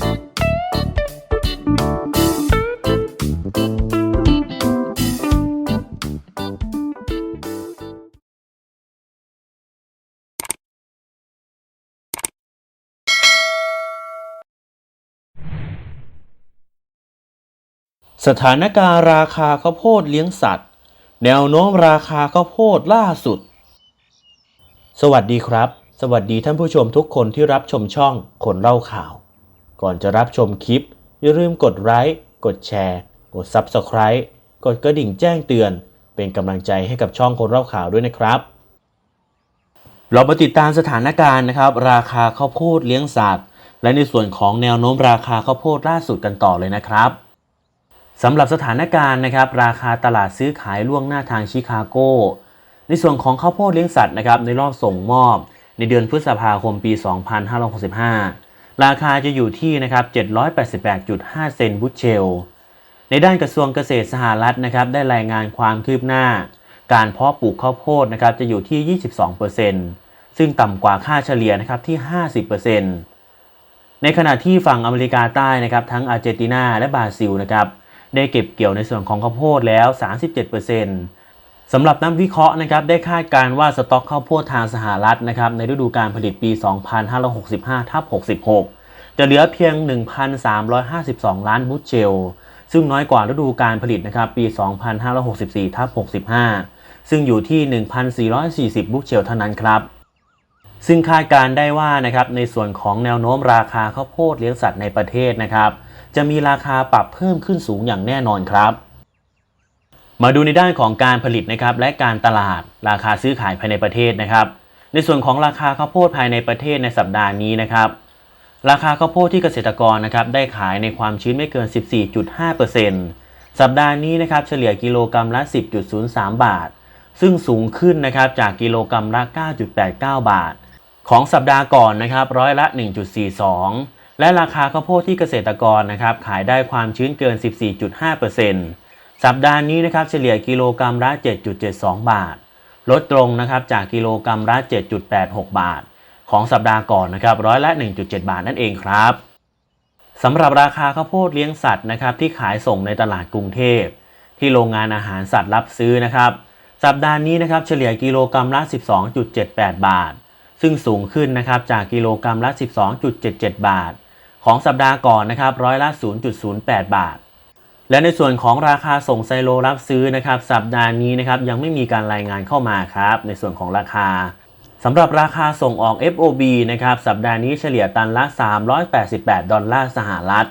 สถานการณ์ราคาข้าวโพดเลี้ยงสัตว์ แนวโน้มราคาข้าวโพดล่าสุด สวัสดีครับ สวัสดีท่านผู้ชมทุกคนที่รับชมช่องคนเล่าข่าว ก่อนจะรับชมคลิป อย่าลืมกดไลค์ กดแชร์ กด Subscribe กดกระดิ่งแจ้งเตือน เป็นกำลังใจให้กับช่องคนเล่าข่าวด้วยนะครับ เรามาติดตามสถานการณ์นะครับ ราคาข้าวโพดเลี้ยงสัตว์ และในส่วนของแนวโน้มราคาข้าวโพดล่าสุดกันต่อเลยนะครับสำหรับสถานการณ์นะครับ ราคาตลาดซื้อขายล่วงหน้าทางชิคาโก ในส่วนของข้าวโพดเลี้ยงสัตว์นะครับในรอบส่งมอบ ในเดือนพฤษภาคมปี 2565 ราคาจะอยู่ที่นะครับ 788.5 เซนต์บุชเชล ในด้านกระทรวงเกษตรสหรัฐนะครับ ได้รายงานความคืบหน้า การเพาะปลูกข้าวโพดนะครับ จะอยู่ที่ 22%ซึ่งต่ำกว่าค่าเฉลี่ยนะครับที่ 50%ในขณะที่ฝั่งอเมริกาใต้นะครับ ทั้งอาร์เจนตินาและบราซิลนะครับ ได้เก็บเกี่ยวในส่วนของข้าวโพดแล้ว 37% สำหรับนักวิเคราะห์นะครับได้คาดการว่าสต็อกข้าวโพดทางสหรัฐนะครับในฤดูการผลิตปี 2565ทับ66 จะเหลือเพียง 1,352 ล้านบุชเชล ซึ่งน้อยกว่าฤดูการผลิตนะครับปี 2564ทับ65 ซึ่งอยู่ที่ 1,440 บุชเชลเท่านั้นครับ ซึ่งคาดการได้ว่านะครับในส่วนของแนวโน้มราคาข้าวโพดเลี้ยงสัตว์ในประเทศนะครับจะมีราคาปรับเพิ่มขึ้นสูงอย่างแน่นอนครับ มาดูในด้านของการผลิตนะครับและการตลาดราคาซื้อขายภายในประเทศนะครับ ในส่วนของราคาข้าวโพดภายในประเทศในสัปดาห์นี้นะครับ ราคาข้าวโพดที่เกษตรกรนะครับได้ขายในความชื้นไม่เกิน 14.5%สัปดาห์นี้นะครับเฉลี่ยกิโลกรัมละ 10.03 บาท ซึ่งสูงขึ้นนะครับจากกิโลกรัมละ 9.89 บาท ของสัปดาห์ก่อนนะครับร้อยละ 1.42 และราคาข้าวโพดที่เกษตรกรนะครับขายได้ความชื้นเกิน 14.5% สัปดาห์นี้นะครับเฉลี่ยกิโลกรัมละ 7.72 บาท ลดตรงนะครับจากกิโลกรัมละ 7.86 บาท ของสัปดาห์ก่อนนะครับร้อยละ 1.7 บาทนั่นเองครับสำหรับราคาข้าวโพดเลี้ยงสัตว์นะครับที่ขายส่งในตลาดกรุงเทพ ที่โรงงานอาหารสัตว์รับซื้อนะครับสัปดาห์นี้นะครับเฉลี่ยกิโลกรัมละ 12.78 บาท ซึ่งสูงขึ้นนะครับจากกิโลกรัมละ 12.77 บาท ของสัปดาห์ก่อนนะครับร้อยละ 0.08 บาท และในส่วนของราคาส่งไซโลรับซื้อนะครับสัปดาห์นี้นะครับยังไม่มีการรายงานเข้ามาครับในส่วนของราคาสำหรับราคาส่งออก FOB นะครับสัปดาห์นี้เฉลี่ยตันละ 388 ดอลลาร์สหรัฐ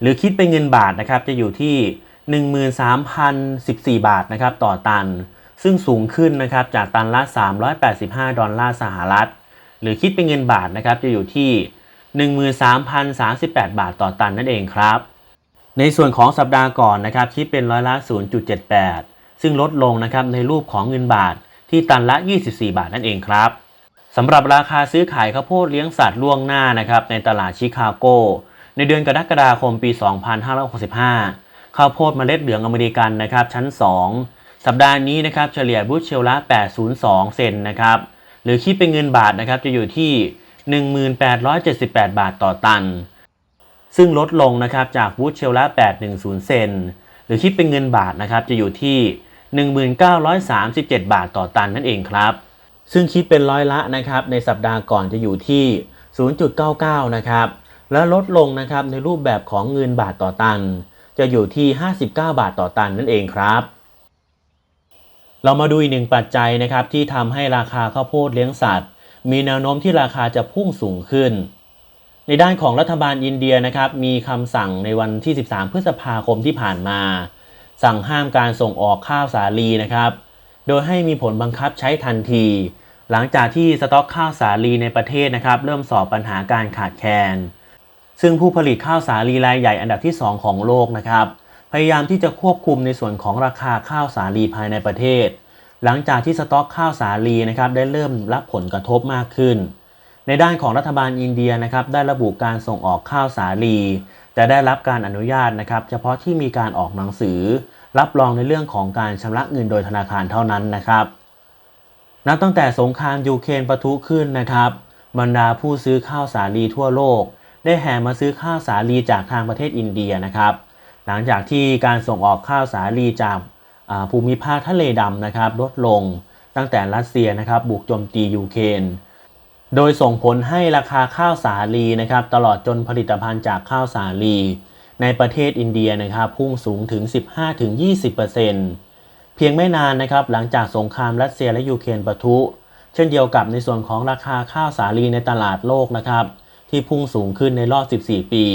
หรือคิดเป็นเงินบาทนะครับจะอยู่ที่ 13,014 บาทนะครับต่อตัน ซึ่งสูงขึ้นนะครับจากตันละ 385 ดอลลาร์สหรัฐ หรือคิดเป็นเงินบาทนะครับจะอยู่ที่ 13,038 บาทต่อตันนั่นเองครับ ในส่วนของสัปดาห์ก่อนนะครับคิดเป็นร้อยละ 0.78 ซึ่งลดลงนะครับในรูปของเงินบาทที่ตันละ 24 บาทนั่นเองครับสำหรับราคาซื้อขายข้าวโพดเลี้ยงสัตว์ล่วงหน้านะครับในตลาดชิคาโก ในเดือนกรกฎาคมปี 2565 ข้าวโพดเมล็ดเหลืองอเมริกันนะครับชั้น 2 สัปดาห์นี้นะครับเฉลี่ยบุชเชลละ 802 เซนนะครับหรือคิดเป็นเงินบาทนะครับจะอยู่ที่ 1878 บาทต่อตัน ซึ่งลดลงนะครับจากวูดเชลละ 810 เซน หรือคิดเป็นเงินบาทนะครับจะอยู่ที่ 1937 บาทต่อตันนั่นเองครับ ซึ่งคิดเป็นร้อยละนะครับในสัปดาห์ก่อนจะอยู่ที่ 0.99 นะครับ และลดลงนะครับในรูปแบบของเงินบาทต่อตัน จะอยู่ที่ 59 บาทต่อตันนั่นเองครับ เรามาดูอีกหนึ่งปัจจัยนะครับที่ทำให้ราคาข้าวโพดเลี้ยงสัตว์ มีแนวโน้มที่ราคาจะพุ่งสูงขึ้น ในด้านของรัฐบาลอินเดียนะครับมีคำสั่งในวันที่ 13 พฤษภาคมที่ผ่านมา สั่งห้ามการส่งออกข้าวสาลีนะครับ โดยให้มีผลบังคับใช้ทันที หลังจากที่สต็อกข้าวสาลีในประเทศนะครับ เริ่มสอบปัญหาการขาดแคลนซึ่งผู้ผลิตข้าวสาลีรายใหญ่อันดับที่ 2 ของโลกนะครับ พยายามที่จะควบคุมในส่วนของราคาข้าวสาลีภายในประเทศ หลังจากที่สต็อกข้าวสาลีนะครับได้เริ่มรับผลกระทบมากขึ้น ในด้านของรัฐบาลอินเดียนะครับได้ระบุการส่งออกข้าวสาลี แต่ได้รับการอนุญาตนะครับ เฉพาะที่มีการออกหนังสือ รับรองในเรื่องของการชำระเงินโดยธนาคารเท่านั้นนะครับนับตั้งแต่สงครามยูเครนปะทุขึ้นนะครับ บรรดาผู้ซื้อข้าวสาลีทั่วโลก ได้แห่มาซื้อข้าวสาลีจากทางประเทศอินเดียนะครับ หลังจากที่การส่งออกข้าวสาลีจากภูมิภาคทะเลดำนะครับ ลดลงตั้งแต่รัสเซียนะครับ บุกโจมตียูเครน โดยส่งผลให้ราคาข้าวสาลีนะครับตลอดจนผลิตภัณฑ์จากข้าวสาลี ในประเทศอินเดียนะครับพุ่งสูงถึง 15-20%เพียงไม่นานนะครับหลังจากสงครามรัสเซียและยูเครนปะทุ เช่นเดียวกับในส่วนของราคาข้าวสาลีในตลาดโลกนะครับที่พุ่งสูงขึ้นในรอบ 14 ปี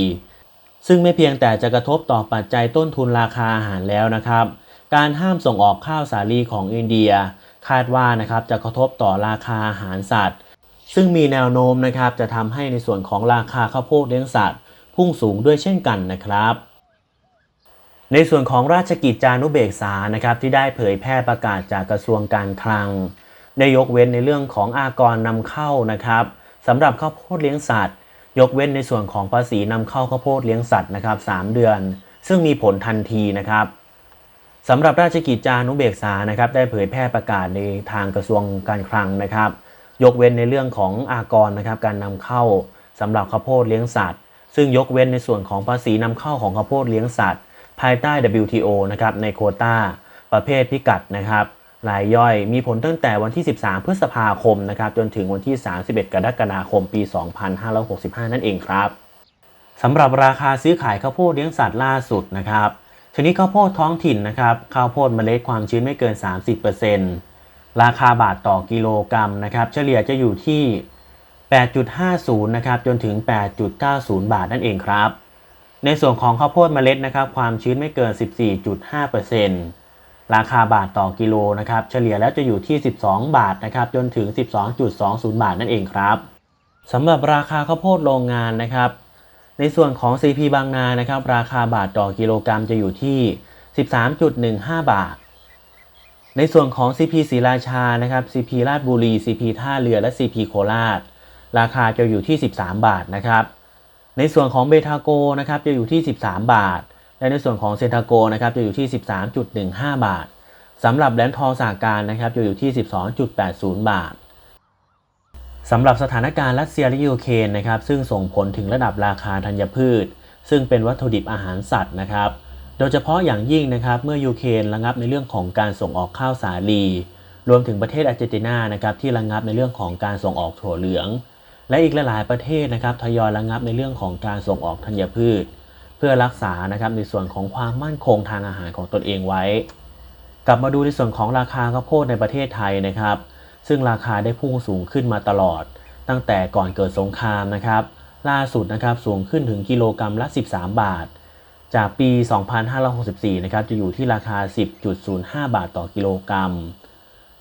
ซึ่งไม่เพียงแต่จะกระทบต่อปัจจัยต้นทุนราคาอาหารแล้วนะครับ การห้ามส่งออกข้าวสาลีของอินเดีย คาดว่านะครับจะกระทบต่อราคาอาหารสัตว์ ซึ่งมีแนวโน้มนะครับจะทำให้ในส่วนของราคาข้าวโพดเลี้ยงสัตว์พุ่งสูงด้วยเช่นกันนะครับ ในส่วนของราชกิจจานุเบกษานะครับที่ได้เผยแพร่ประกาศจากกระทรวงการคลัง ได้ยกเว้นในเรื่องของอากรนำเข้านะครับสำหรับข้าวโพดเลี้ยงสัตว์ ยกเว้นในส่วนของภาษีนำเข้าข้าวโพดเลี้ยงสัตว์นะครับ3เดือน ซึ่งมีผลทันทีนะครับสำหรับราชกิจจานุเบกษานะครับได้เผยแพร่ประกาศในทางกระทรวงการคลังนะครับ ยกเว้นในเรื่องของอากรนะครับการนำเข้าสำหรับข้าวโพดเลี้ยงสัตว์ ซึ่งยกเว้นในส่วนของภาษีนำเข้าของข้าวโพดเลี้ยงสัตว์ ภายใต้ WTO นะครับในโคต้าประเภทพิกัดนะครับรายย่อยมีผลตั้งแต่วันที่ 13 พฤษภาคมนะครับจนถึงวันที่ 31 กรกฎาคม ปี 2565 นั่นเองครับสำหรับราคาซื้อขายข้าวโพดเลี้ยงสัตว์ล่าสุดนะครับชนิดข้าวโพดท้องถิ่นนะครับข้าวโพดเมล็ดความชื้นไม่เกิน 30% ราคาบาทต่อกิโลกรัมนะครับ เฉลี่ยจะอยู่ที่ 8.50 นะครับ จนถึง 8.90 บาทนั่นเองครับ ในส่วนของข้าวโพดเมล็ดนะครับ ความชื้นไม่เกิน 14.5%ราคาบาทต่อกิโลนะครับ เฉลี่ยแล้วจะอยู่ที่ 12 บาทนะครับ จนถึง 12.20 บาทนั่นเองครับสำหรับราคาข้าวโพดโรงงานนะครับ ในส่วนของ CP บางนานะครับ ราคาบาทต่อกิโลกรัมจะอยู่ที่ 13.15 บาท ในส่วนของ CP ศรีราชานะครับ CP ราชบุรี CP ท่าเรือและ CP โคราช ราคาจะอยู่ที่ 13 บาทนะครับในส่วนของเบทาโกนะครับจะอยู่ที่ 13 บาท และในส่วนของเซนทาโกนะครับจะอยู่ที่ 13.15 บาทสำหรับแลนทองสาการนะครับจะอยู่ที่ 12.80 บาทสำหรับสถานการณ์รัสเซียและยูเครนนะครับซึ่งส่งผลถึงระดับราคาธัญพืช ซึ่งเป็นวัตถุดิบอาหารสัตว์นะครับ โดยเฉพาะอย่างยิ่งนะครับเมื่อยูเครนระงับในเรื่องของการส่งออกข้าวสาลี รวมถึงประเทศอาร์เจนตินานะครับที่ระงับในเรื่องของการส่งออกถั่วเหลือง และอีกหลาย ๆ ประเทศนะครับทยอยระงับในเรื่องของการส่งออกธัญพืช เพื่อรักษานะครับในส่วนของความมั่นคงทางอาหารของตนเองไว้ กลับมาดูในส่วนของราคาข้าวโพดในประเทศไทยนะครับ ซึ่งราคาได้พุ่งสูงขึ้นมาตลอด ตั้งแต่ก่อนเกิดสงครามนะครับล่าสุดนะครับสูงขึ้นถึงกิโลกรัมละ 13 บาท จากปี 2564 นะครับ จะอยู่ที่ราคา 10.05 บาทต่อกิโลกรัม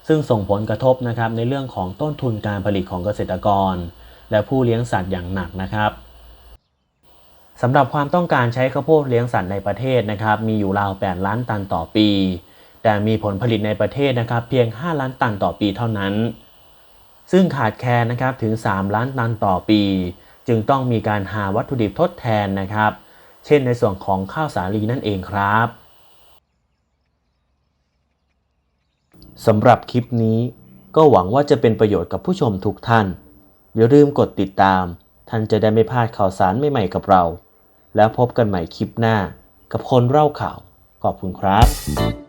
ซึ่งส่งผลกระทบนะครับในเรื่องของต้นทุนการผลิตของเกษตรกร และผู้เลี้ยงสัตว์อย่างหนักนะครับสำหรับความต้องการใช้ข้าวโพดเลี้ยงสัตว์ในประเทศนะครับ มีอยู่ราว 8 ล้านตันต่อปี แต่มีผลผลิตในประเทศนะครับเพียง 5 ล้านตันต่อปีเท่านั้น ซึ่งขาดแคลนนะครับถึง 3 ล้านตันต่อปี จึงต้องมีการหาวัตถุดิบทดแทนนะครับ เช่นในส่วนของข้าวสาลีนั่นเองครับสำหรับคลิปนี้ก็หวังว่าจะเป็นประโยชน์กับผู้ชมทุกท่าน อย่าลืมกดติดตาม ท่านจะได้ไม่พลาดข่าวสารใหม่ๆกับเรา แล้วพบกันใหม่คลิปหน้ากับคนเล่าข่าว ขอบคุณครับ